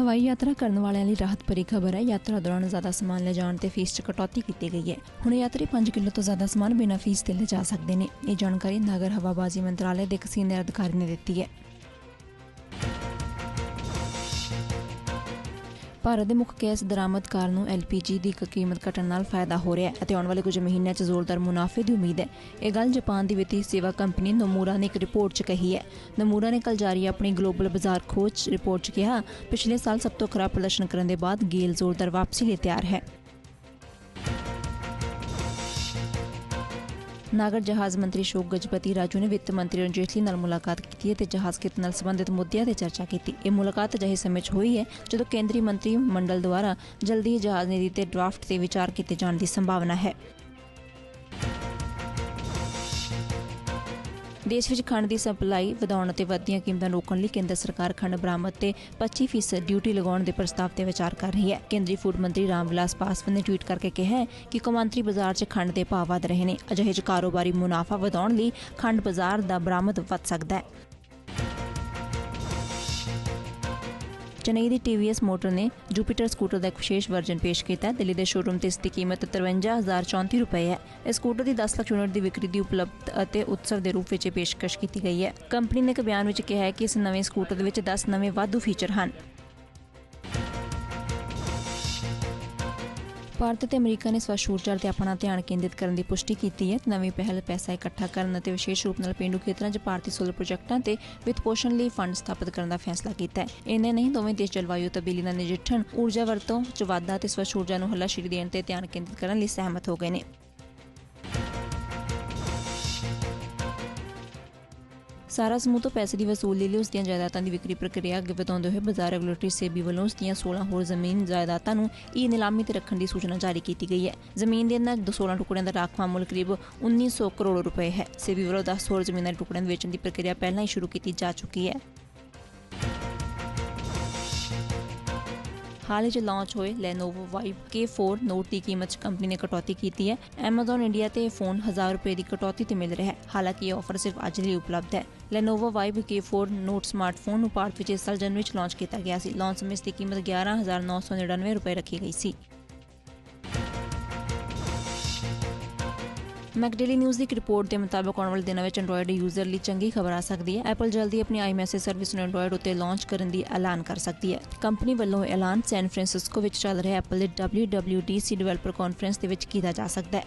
ਹਵਾਈ ਯਾਤਰਾ ਕਰਨ ਵਾਲਿਆਂ ਲਈ ਰਾਹਤ ਭਰੀ ਖਬਰ ਹੈ। ਯਾਤਰਾ ਦੌਰਾਨ ਜ਼ਿਆਦਾ ਸਮਾਨ ਲਿਜਾਣ ਤੇ ਫੀਸ 'ਚ ਕਟੌਤੀ ਕੀਤੀ ਗਈ ਹੈ। ਹੁਣ ਯਾਤਰੀ 5 ਕਿਲੋ ਤੋਂ ਜ਼ਿਆਦਾ ਸਮਾਨ ਬਿਨਾਂ ਫੀਸ ਤੇ ਲਿਜਾ ਸਕਦੇ ਨੇ। ਇਹ ਜਾਣਕਾਰੀ ਨਗਰ ਹਵਾਬਾਜ਼ੀ ਮੰਤਰਾਲੇ ਦੇ ਇੱਕ ਸੀਨੀਅਰ ਅਧਿਕਾਰੀ ਨੇ ਦਿੱਤੀ ਹੈ। ਭਾਰਤ ਦੇ ਮੁੱਖ ਗੈਸ ਦਰਾਮਦਕਾਰ ਨੂੰ LPG ਦੀ ਕ- ਕੀਮਤ ਘਟਣ ਨਾਲ ਫਾਇਦਾ ਹੋ ਰਿਹਾ ਹੈ ਅਤੇ ਆਉਣ ਵਾਲੇ ਕੁਝ ਮਹੀਨਿਆਂ 'ਚ ਜ਼ੋਰਦਾਰ ਮੁਨਾਫੇ ਦੀ ਉਮੀਦ ਹੈ। ਇਹ ਗੱਲ ਜਾਪਾਨ ਦੀ ਵਿੱਤੀ ਸੇਵਾ ਕੰਪਨੀ ਨਮੂਰਾ ਨੇ ਇੱਕ ਰਿਪੋਰਟ 'ਚ ਕਹੀ ਹੈ। ਨਮੂਰਾ ਨੇ ਕੱਲ ਜਾਰੀ ਆਪਣੀ ਗਲੋਬਲ ਬਾਜ਼ਾਰ ਖੋਜ ਰਿਪੋਰਟ 'ਚ ਕਿਹਾ, ਪਿਛਲੇ ਸਾਲ ਸਭ ਤੋਂ ਖਰਾਬ ਪ੍ਰਦਰਸ਼ਨ ਕਰਨ ਦੇ ਬਾਅਦ ਗੇਲ ਜ਼ੋਰਦਾਰ ਵਾਪਸੀ ਲਈ ਤਿਆਰ ਹੈ। ਨਾਗਰ ਜਹਾਜ਼ ਮੰਤਰੀ ਸ਼ੋਕ ਗਜਪਤੀ ਰਾਜੂ ਨੇ ਵਿੱਤ ਮੰਤਰੀ ਅਰੁਣ ਜੇਟਲੀ ਨਾਲ ਮੁਲਾਕਾਤ ਕੀਤੀ ਹੈ ਤੇ ਜਹਾਜ਼ ਕਿਤ ਨਾਲ ਸੰਬੰਧਿਤ ਮੁੱਦਿਆਂ ਤੇ ਚਰਚਾ ਕੀਤੀ। ਇਹ ਮੁਲਾਕਾਤ ਅਜਿਹੇ ਸਮੇਂ 'ਚ ਹੋਈ ਹੈ ਜਦੋਂ ਕੇਂਦਰੀ ਮੰਤਰੀ ਮੰਡਲ ਦੁਆਰਾ ਜਲਦੀ ਜਹਾਜ਼ ਨੀਤੀ ਤੇ ਡਰਾਫਟ ਤੇ ਵਿਚਾਰ ਕੀਤੇ ਜਾਣ ਦੀ ਸੰਭਾਵਨਾ ਹੈ। ਦੇਸ਼ ਵਿੱਚ ਖੰਡ ਦੀ ਸਪਲਾਈ ਵਧਾਉਣ ਅਤੇ ਵੱਧਦੀਆਂ ਕੀਮਤਾਂ ਰੋਕਣ ਲਈ ਕੇਂਦਰ ਸਰਕਾਰ ਖੰਡ ਬਰਾਮਦ ਤੇ 25% ਡਿਊਟੀ ਲਗਾਉਣ ਦੇ ਪ੍ਰਸਤਾਵ ਤੇ ਵਿਚਾਰ ਕਰ ਰਹੀ ਹੈ। ਕੇਂਦਰੀ ਫੂਡ ਮੰਤਰੀ ਰਾਮਵਿਲਾਸ ਪਾਸਵਾਨ ਨੇ ਟਵੀਟ ਕਰਕੇ ਕਿਹਾ ਹੈ ਕਿ ਕੌਮਾਂਤਰੀ ਬਾਜ਼ਾਰ 'ਚ ਖੰਡ ਦੇ ਭਾਅ ਵਧ ਰਹੇ ਨੇ। ਅਜਿਹੇ 'ਚ ਕਾਰੋਬਾਰੀ ਮੁਨਾਫਾ ਵਧਾਉਣ ਲਈ ਖੰਡ ਬਾਜ਼ਾਰ ਦਾ ਬਰਾਮਦ ਵੱਧ ਸਕਦਾ ਹੈ। ਚੇਨਈ ਦੀ TVS ਮੋਟਰ ਨੇ ਜੁਪੀਟਰ ਸਕੂਟਰ ਦਾ ਇੱਕ ਵਿਸ਼ੇਸ਼ ਵਰਜਨ ਪੇਸ਼ ਕੀਤਾ ਹੈ। ਦਿੱਲੀ ਦੇ ਸ਼ੋਰੂਮ ਤੇ ਇਸ ਦੀ ਕੀਮਤ 53034 ਰੁਪਏ ਹੈ। ਇਸ ਸਕੂਟਰ ਦੀ 10 ਲੱਖ ਯੂਨਿਟ ਦੀ ਵਿਕਰੀ ਦੀ ਉਪਲਬਧ ਅਤੇ ਉਤਸਵ ਦੇ ਰੂਪ ਵਿੱਚ ਪੇਸ਼ਕਸ਼ ਕੀਤੀ ਗਈ ਹੈ। ਕੰਪਨੀ ਨੇ ਇੱਕ ਬਿਆਨ ਵਿੱਚ ਕਿਹਾ ਹੈ ਕਿ ਇਸ ਨਵੇਂ ਸਕੂਟਰ ਦੇ ਵਿੱਚ 10 ਨਵੇਂ ਵਾਧੂ ਫੀਚਰ ਹਨ। ਭਾਰਤ ਤੇ ਅਮਰੀਕਾ ਨੇ ਸਵੱਛ ਊਰਜਾ ਤੇ ਆਪਣਾ ਧਿਆਨ ਕੇਂਦਰਿਤ ਕਰਨ ਦੀ ਪੁਸ਼ਟੀ ਕੀਤੀ ਹੈ। ਨਵੀਂ ਪਹਿਲ ਪੈਸਾ ਇਕੱਠਾ ਕਰਨ ਅਤੇ ਵਿਸ਼ੇਸ਼ ਰੂਪ ਨਾਲ ਪੇਂਡੂ ਖੇਤਰਾਂ 'ਚ ਭਾਰਤੀ ਸੋਲਰ ਪ੍ਰੋਜੈਕਟਾਂ ਤੇ ਵਿੱਤ ਪੋਸ਼ਣ ਲਈ ਫੰਡ ਸਥਾਪਿਤ ਕਰਨ ਦਾ ਫੈਸਲਾ ਕੀਤਾ ਹੈ। ਇਹਨੇ ਨਹੀਂ, ਦੋਵੇਂ ਦੇਸ਼ ਜਲਵਾਯੂ ਤਬਦੀਲੀ ਨਾਲ ਨਜਿੱਠਣ, ਊਰਜਾ ਵਰਤੋਂ 'ਚ ਵਾਧਾ ਤੇ ਸਵੱਛ ਊਰਜਾ ਨੂੰ ਹੱਲਾਸ਼ੇਰੀ ਦੇਣ ਤੇ ਧਿਆਨ ਕੇਂਦਰਿਤ ਕਰਨ ਲਈ ਸਹਿਮਤ ਹੋ ਗਏ ਨੇ। ਸਾਰਾ ਸਮੂਹ ਤੋਂ ਪੈਸੇ ਦੀ ਵਸੂਲੀ ਲਈ ਉਸ ਦੀਆਂ ਜਾਇਦਾਦਾਂ ਦੀ ਵਿਕਰੀ ਪ੍ਰਕਿਰਿਆ ਅੱਗੇ ਵਧਾਉਂਦੇ ਹੋਏ ਬਾਜ਼ਾਰ ਰੈਗੂਲੇਟਰੀ ਸੇਬੀ ਵੱਲੋਂ ਉਸ ਦੀਆਂ 16 ਹੋਰ ਜ਼ਮੀਨ ਜਾਇਦਾਦਾਂ ਨੂੰ ਈ ਨਿਲਾਮੀ ਤੇ ਰੱਖਣ ਦੀ ਸੂਚਨਾ ਜਾਰੀ ਕੀਤੀ ਗਈ ਹੈ। ਜ਼ਮੀਨ ਦੇ ਇਹਨਾਂ 16 ਟੁਕੜਿਆਂ ਦਾ ਰਾਖਵਾਂ ਮੁੱਲ ਕਰੀਬ 1900 ਕਰੋੜ ਰੁਪਏ ਹੈ। ਸੇਬੀ ਵੱਲੋਂ 10 ਹੋਰ ਜ਼ਮੀਨਾਂ ਦੇ ਟੁਕੜਿਆਂ ਦੇ ਵੇਚਣ ਦੀ ਪ੍ਰਕਿਰਿਆ ਪਹਿਲਾਂ ਹੀ ਸ਼ੁਰੂ ਕੀਤੀ ਜਾ ਚੁੱਕੀ ਹੈ। ਹਾਲ ਹੀ 'ਚ ਲਾਂਚ ਹੋਏ Lenovo Vibe K4 ਨੋਟ ਦੀ ਕੀਮਤ 'ਚ ਕੰਪਨੀ ਨੇ ਕਟੌਤੀ ਕੀਤੀ ਹੈ। Amazon ਇੰਡੀਆ ਤੇ ਇਹ ਫੋਨ 1000 ਰੁਪਏ ਦੀ ਕਟੌਤੀ ਤੇ ਮਿਲ ਰਿਹਾ ਹੈ। ਹਾਲਾਂਕਿ ਇਹ ਆਫਰ ਸਿਰਫ ਅੱਜ ਲਈ ਉਪਲਬਧ ਹੈ। Lenovo Vibe K4 note smartphone ਨੂੰ ਭਾਰਤ ਵਿੱਚ ਇਸ ਸਾਲ ਜਨਵਰੀ ਚ ਲਾਂਚ ਕੀਤਾ ਗਿਆ ਸੀ। ਲਾਂਚ ਸਮੇਂ ਇਸ ਦੀ ਕੀਮਤ 11999 ਰੁਪਏ ਰੱਖੀ ਗਈ ਸੀ। ਮੈਕਡੇਲੀ ਨਿਊਜ਼ ਦੀ ਇੱਕ ਰਿਪੋਰਟ ਦੇ ਮੁਤਾਬਕ ਆਉਣ ਵਾਲੇ ਦਿਨਾਂ ਵਿੱਚ ਐਂਡਰੋਇਡ ਯੂਜ਼ਰ ਲਈ ਚੰਗੀ ਖਬਰ ਆ ਸਕਦੀ ਹੈ। ਐਪਲ ਜਲਦੀ ਆਪਣੀ ਆਈਮੈਸੇਜ ਸਰਵਿਸ ਨੂੰ ਐਂਡਰੋਇਡ ਉੱਤੇ ਲਾਂਚ ਕਰਨ ਦੀ ਐਲਾਨ ਕਰ ਸਕਦੀ ਹੈ। ਕੰਪਨੀ ਵੱਲੋਂ ਇਹ ਐਲਾਨ ਸੈਨ ਫਰਾਂਸਿਸਕੋ ਵਿੱਚ ਚੱਲ ਰਹੇ ਐਪਲ ਦੇ WWDC ਡਿਵੈਲਪਰ ਕਾਨਫਰੰਸ ਦੇ ਵਿੱਚ ਕੀਤਾ ਜਾ ਸਕਦਾ ਹੈ।